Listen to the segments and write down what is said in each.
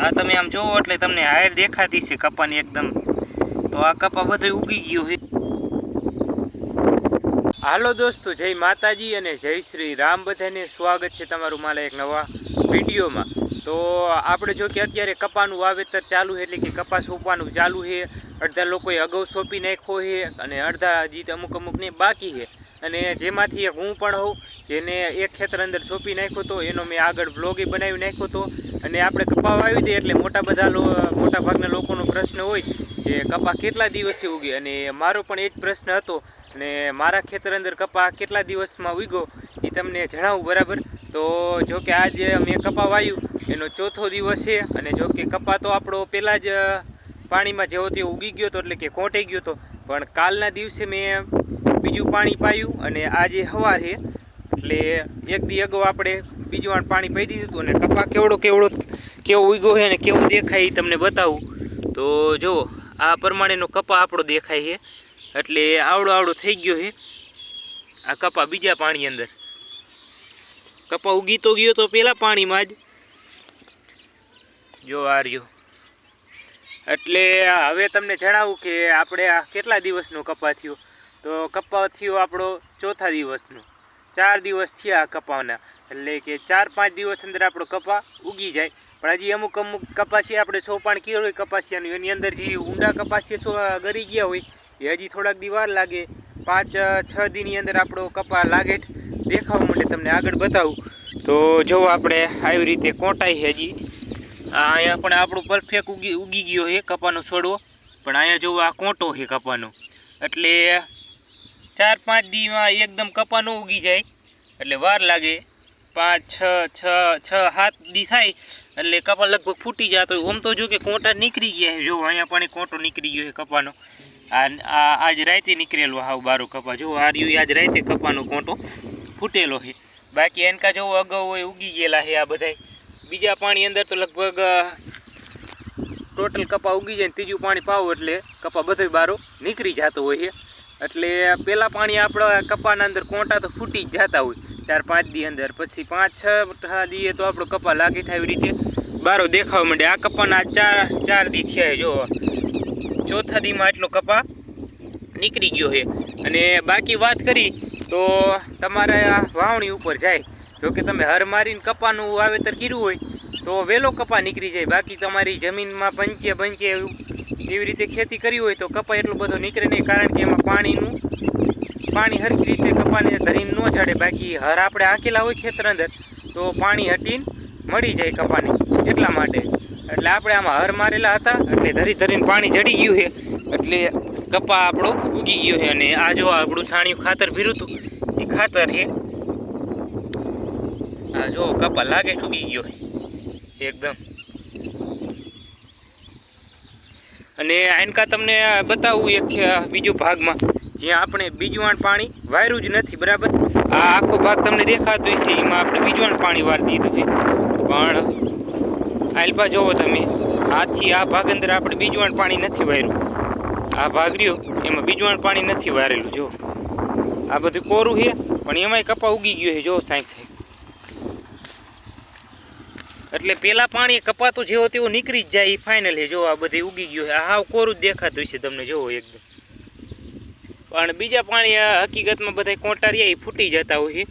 આ તમે આમ જોવો એટલે તમને હાયર દેખાતી છે કપાની એકદમ. તો આ કપા બધું ઉગી ગયું છે. હાલો દોસ્તો, જય માતાજી અને જય શ્રી રામ. બધાને સ્વાગત છે તમારું મારા એક નવા વિડીયોમાં. તો આપણે જો કે અત્યારે કપાનું વાવેતર ચાલુ છે એટલે કે કપાસ સોંપવાનું ચાલુ છે. અડધા લોકોએ અગાઉ સોંપી નાખ્યો છે અને અડધા જીત અમુક અમુકને બાકી છે. અને જેમાંથી હું પણ હોઉં જેને એક ખેતર અંદર સોંપી નાખ્યો હતો એનો મેં આગળ બ્લોગી બનાવી નાખ્યો હતો અને આપણે કપા વાવી દઈએ એટલે મોટા બધા મોટા ભાગના લોકોનો પ્રશ્ન હોય કે કપા કેટલા દિવસે ઉગે? અને મારો પણ એ જ પ્રશ્ન હતો. અને મારા ખેતર અંદર કપા કેટલા દિવસમાં ઉગ્યો એ તમને જણાવું બરાબર? તો જો કે આજે મેં કપા વાવ્યું એનો ચોથો દિવસ છે. અને જો કે કપા તો આપણો પહેલાં જ પાણીમાં જેવો તેવો ઉગી ગયો હતો એટલે કે કોંટાઈ ગયો હતો પણ કાલના દિવસે મેં બીજું પાણી પાયું અને આજે હવાર છે. એટલે એક દી અગાઉ આપણે બીજું વાર પાણી પાઈ દીધું અને કપા કેવડો કેવડો કેવો ઉગ્યો છે અને કેવો દેખાય એ તમને બતાવું. તો જુઓ, આ પ્રમાણેનો કપા આપણો દેખાય છે. એટલે આવડો આવડો થઈ ગયો છે. આ કપા બીજા પાણી અંદર. કપા ઉગી તો ગયો તો પેલા પાણીમાં જ. જો આ રહ્યો. એટલે હવે તમને જણાવું કે આપણે આ કેટલા દિવસનો કપા થયો? તો કપા થયો આપણો ચોથા દિવસનો. ચાર દિવસ થયા કપાના એટલે કે ચાર પાંચ દિવસ અંદર આપણો કપા ઉગી જાય. પણ હજી અમુક અમુક કપાસી આપણે સોપાણ કર્યું હોય કપાસિયાનું, એની અંદર જે ઊંડા કપાસિયા ગરી ગયા હોય, એ હજી થોડાક દિવાર લાગે. પાંચ છ દીની અંદર આપણો કપા લાગે દેખાવા માટે તમને આગળ બતાવું. તો જો આપણે આવી રીતે કોટાઈ હજી. અહીંયા પણ આપણું પરફેક્ટ ઉગી ઉગી ગયો છે કપાનો છોડવો પણ અહીંયા જોવો આ કોંટો છે કપાનો. એટલે ચાર પાંચ દીમાં એકદમ કપાનો ઉગી જાય. એટલે વાર લાગે. પાંચ, છ છ છ, સાત દી થાય, એટલે કપા લગભગ ફૂટી જતો હોય ઓમ તો જો કે કોંટા નીકળી ગયા જો અહીંયા પણ કોંટો નીકળી ગયો છે કપાનો. આ આજ રાતે નીકળેલો હાવ બારો કપા જો આ રહ્યું આજ રાતે કપાનો કોંટો ફૂટેલો છે. બાકી એનકા જો અગાઉ હોય ઉગી ગયેલા છે આ બધાય. બીજા પાણી અંદર તો લગભગ ટોટલ કપા ઉગી જાય ત્રીજું પાણી પાવો એટલે કપા બધો બારો નીકળી જતો હોય છે. એટલે પહેલાં પાણી આપણા કપાના અંદર કોંટા તો ફૂટી જ જતા હોય. ચાર પાંચ દી અંદર, પછી પાંચ છ દીએ તો આપણો કપા લાગી થાય એવી રીતે. બારો દેખાવા માંડે. આ કપાના ચાર ચાર દી થયા જો. ચોથા દીમાં એટલો કપા નીકળી ગયો છે. અને બાકી વાત કરી તો તમારે વાવણી ઉપર જાય. જો કે તમે હર મારીને કપાનું વાવેતર કર્યું હોય, તો વહેલો કપા નીકળી જાય. બાકી તમારી જમીનમાં પંચે પંચે એવું રીતે ખેતી કરી હોય તો કપા એટલો બધો નીકળે નહીં, કારણ કે એમાં પાણીનું, પાણી હરખી રીતે કપાને ધરીને ન ચડે. બાકી હર આપણે હાંકેલા હોય ખેતર અંદર, તો પાણી હટીને મળી જાય કપાને, એટલા માટે. એટલે આપણે આમાં હર મારેલા હતા, એટલે ધરી ધરીને પાણી જડી ગયું છે, એટલે કપા આપણો ઉગી ગયો છે. અને આ જો આપણું છાણિયું ખાતર ભીરું એ ખાતર છે. આ જો કપા લાગે ઉગી ગયો છે, એકદમ. અને આનકા તમને બતાવું એક બીજું ભાગમાં, જ્યાં આપણે બીજવાણ પાણી વાયરું જ નથી, બરાબર? આ આખો ભાગ તમને દેખાતો હશે, એમાં આપણે બીજવાણ પાણી વાર દીધું છે. પણ આલપા જોવો તમે, આથી આ ભાગ અંદર આપણે બીજવાણ પાણી નથી વાયરું. આ ભાગ રહ્યો, એમાં બીજવાણ પાણી નથી વારેલું, જો. આ બધું કોરું છે, પણ એમાંય કપા ઉગી ગયો છે, જો, સાંઈ સાહેબ એટલે પેલા પાણી કપાતું જેવો તેવું નીકળી જ જાય એ ફાઇનલી જો આ બધી ઉગી ગયું આ હાવ કોરું જ દેખાતું છે તમને જોવો એકદમ. પણ બીજા પાણી હકીકતમાં બધા કોંટારિયા એ ફૂટી જતા હોય છે.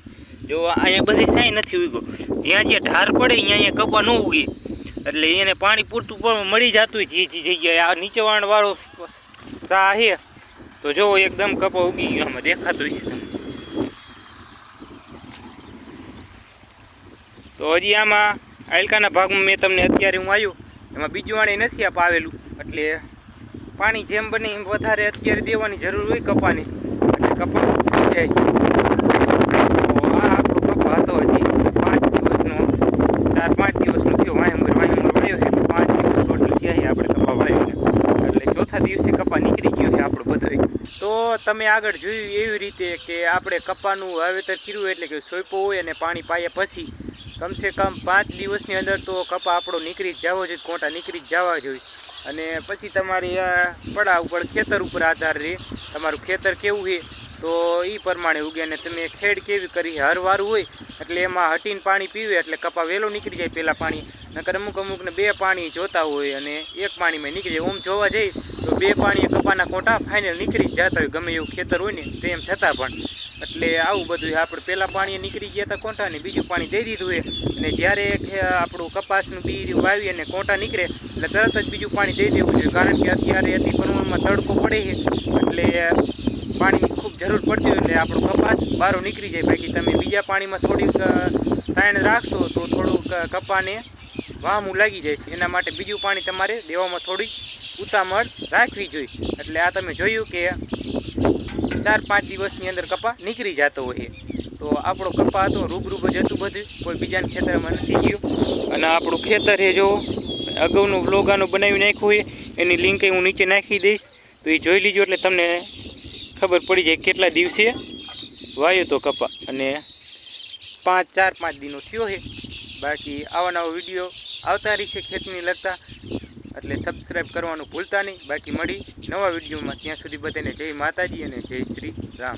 જો અહીંયા બધી સાઈ નથી ઉગ્યો જ્યાં જ્યાં ઢાર પડે અહીંયા અહીંયા કપા ન ઉગે. એટલે એને પાણી પૂરતું પણ મળી જતું હોય જે જે જગ્યાએ. આ નીચેવાળવાળો સા છે. તો જોવો એકદમ કપા ઉગી ગયો. આમાં દેખાતું છે તમને. તો હજી આમાં આયલકાના ભાગમાં મેં તમને અત્યારે હું આવ્યું, એમાં બીજું વાણી નથી આપ આવેલું એટલે પાણી જેમ બને એમ વધારે અત્યારે દેવાની જરૂર હોય કપાની. એટલે કપા જાય પાંચ દિવસનો, ચાર, પાંચ દિવસનો થયો. વાયંબર પાંચ દિવસ ટોટલ આપણે એટલે ચોથા દિવસે કપા નીકળી ગયો છે આપણો બધોય તો તમે આગળ જોયું એવી રીતે કે આપણે કપાનું વાવેતર કર્યું એટલે કે સોયપો હોય અને પાણી પાયા પછી કમસે કમ પાંચ દિવસની અંદર તો કપા આપણો નીકળી જ જવો જોઈએ, કોંટા નીકળી જ જવા જોઈએ. અને પછી તમારી પડા ઉપર ખેતર ઉપર આધાર રહે. તમારું ખેતર કેવું છે તો એ પ્રમાણે ઉગે અને તમે ખેડ કેવી કરી હરવારું હોય, એટલે એમાં હટીને પાણી પીવે, એટલે કપા વહેલો નીકળી જાય પહેલાં પાણી. નકર અમુક અમુકને બે પાણી જોતા હોય અને એક પાણીમાં નીકળી જાય. ઓમ જોવા જઈએ તો બે પાણીએ કપાના કોટા ફાઇનલ નીકળી જ જતા હોય, ગમે એવું ખેતર હોય ને, તેમ છતાં પણ. એટલે આવું બધું આપણે પહેલાં પાણીએ નીકળી ગયા હતા કોંઠા ને બીજું પાણી દઈ દીધું હોય અને જ્યારે આપણું કપાસનું બીજ વાવી અને કોંટા નીકળે, એટલે તરત જ બીજું પાણી દઈ દેવું જોઈએ. કારણ કે અત્યારે અતિ પ્રમાણમાં તડકો પડે છે. એટલે પાણીની ખૂબ જરૂર પડતી હોય, એટલે આપણો કપાસ બહાર નીકળી જાય. બાકી તમે બીજા પાણીમાં થોડીક તાણ રાખશો તો થોડુંક કપાને વામું લાગી જાય એના માટે બીજું પાણી તમારે દેવામાં થોડી ઉતામળ રાખવી જોઈએ. એટલે આ તમે જોયું કે ચાર પાંચ દિવસની અંદર કપા નીકળી જતો હોય. તો આપણો કપા હતો રૂબરૂબ જ હતું બધું. કોઈ બીજાના ખેતરમાં નથી ગયું. અને આપણું ખેતર છે જો અગાઉનું આનું બનાવી નાખ્યું હોય, એની લિંક હું નીચે નાખી દઈશ. તો એ જોઈ લીજો એટલે તમને ખબર પડી જાય કેટલા દિવસે વાયો તો કપા. અને પાંચ, ચાર, પાંચ દિનો થયો છે. બાકી આવા નવા વીડિયો આવતા રહેશે ખેતીને લગતા. એટલે સબસ્ક્રાઈબ કરવાનું ભૂલતા નહીં. બાકી મળી નવા વિડીયોમાં. ત્યાં સુધી બધાને જય માતાજી અને જય શ્રી રામ.